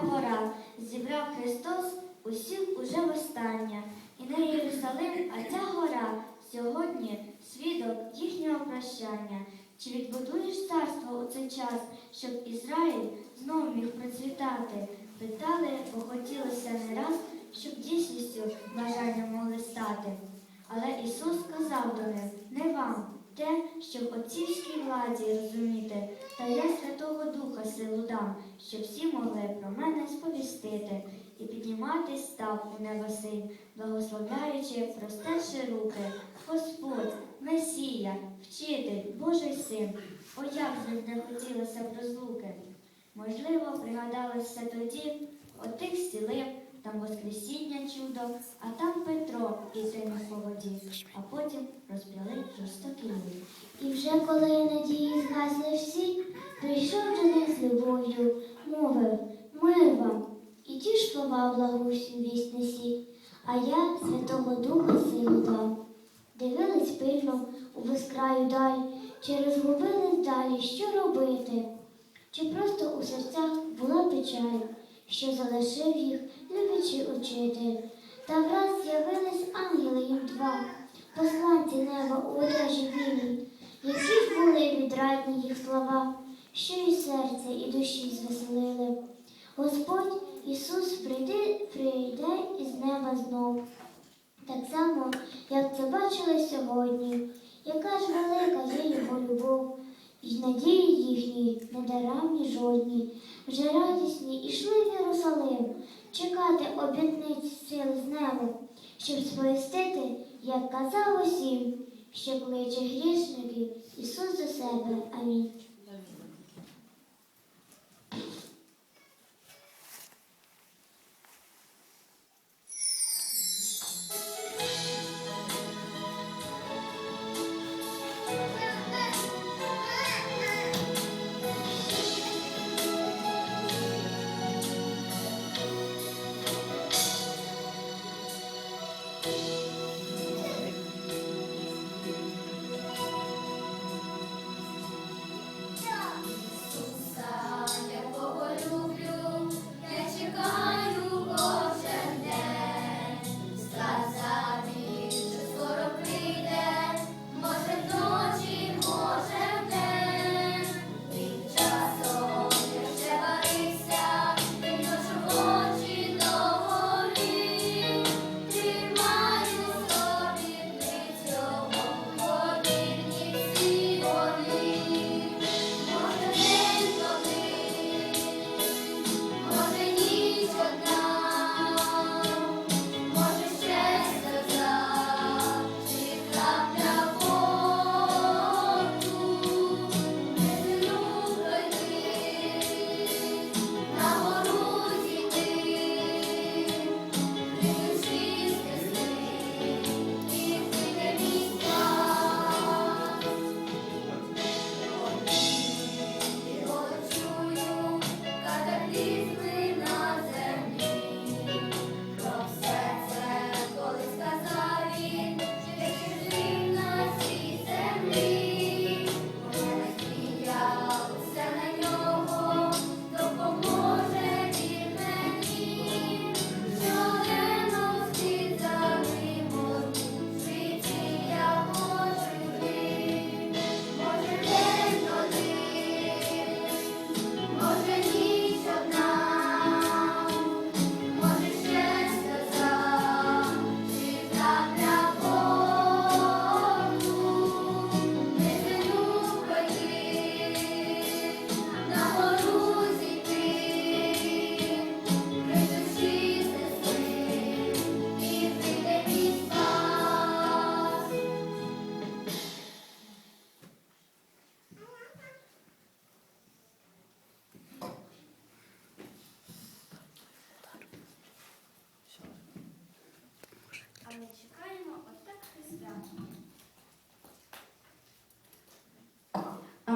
табора, зібрав Христос усіх уже востаннє. І не Єрусалим, а ця гора сьогодні свідок їхнього прощання. Чи відбудуєш царство у цей час, щоб Ізраїль знов міг процвітати? Питали, бо хотілося не раз, щоб дійсністю бажання могли стати. Але Ісус сказав до них, не вам те, що в отцівській владі розуміти, та я Святого Духа силу дам, щоб всі могли про мене сповістити. І підніматись став у небо благословляючи, простерши руки. Господь, Месія, Вчитель, Божий син, о як ним не хотілося б розлуки. Можливо, пригадалося тоді, отих стілив, там Воскресіння чудо, а там Петро і тими по воді, а потім розп'яли жорстокий мір. І вже коли надії згасли всі, прийшов до них з любов'ю, мовив мир вам, і ті ж слова благусю вість несіть, а я Святого Духа силу дам. Дивились пильно у безкраю даль, чи розгубились далі, що робити? Чи просто у серцях була печаль, що залишив їх, люблячи учитель? Та враз з'явились ангели їм два, посланці неба у одежі білій, які ж були відрадні їх слова, що і серце, і душі звеселили. Господь Ісус прийде, прийде із неба знов. Так само, як це бачили сьогодні, яка ж велика є його любов, і надії їхні недарамні жодні, вже радісні ішли в Єрусалим, чекати обітниць сил з неба, щоб сповістити, як казав усім, що кличе грішників Ісус до себе. Амінь.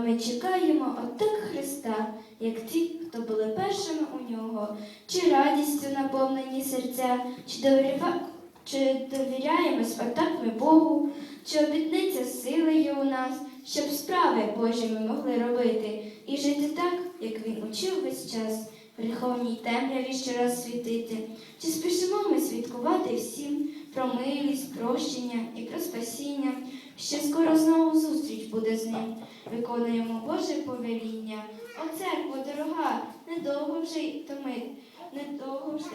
Ми чекаємо отак Христа, як ті, хто були першими у нього, чи радістю наповнені серця, чи, довіря... чи довіряємось отак ми Богу, чи обітниця сили є у нас, щоб справи Божі ми могли робити і жити так, як він учив весь час, в гріховній темряві щораз світити, чи спішимо ми свідкувати всім про милість, прощення і про спасіння, що скоро знову зустріч буде з ним. Виконуємо Боже повеління. О, церкво дорога, недовго вже й томить, недовго вже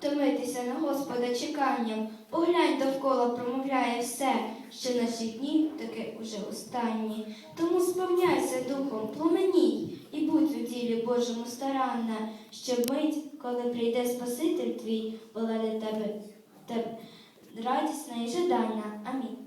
томитися на Господа чеканням. Поглянь довкола промовляє все, що наші дні таки уже останні. Тому сповняйся духом, пломеній, і будь у ділі Божому старанна, щоб мить, коли прийде Спаситель твій, була для тебе, тебе радісна і жадана. Амінь.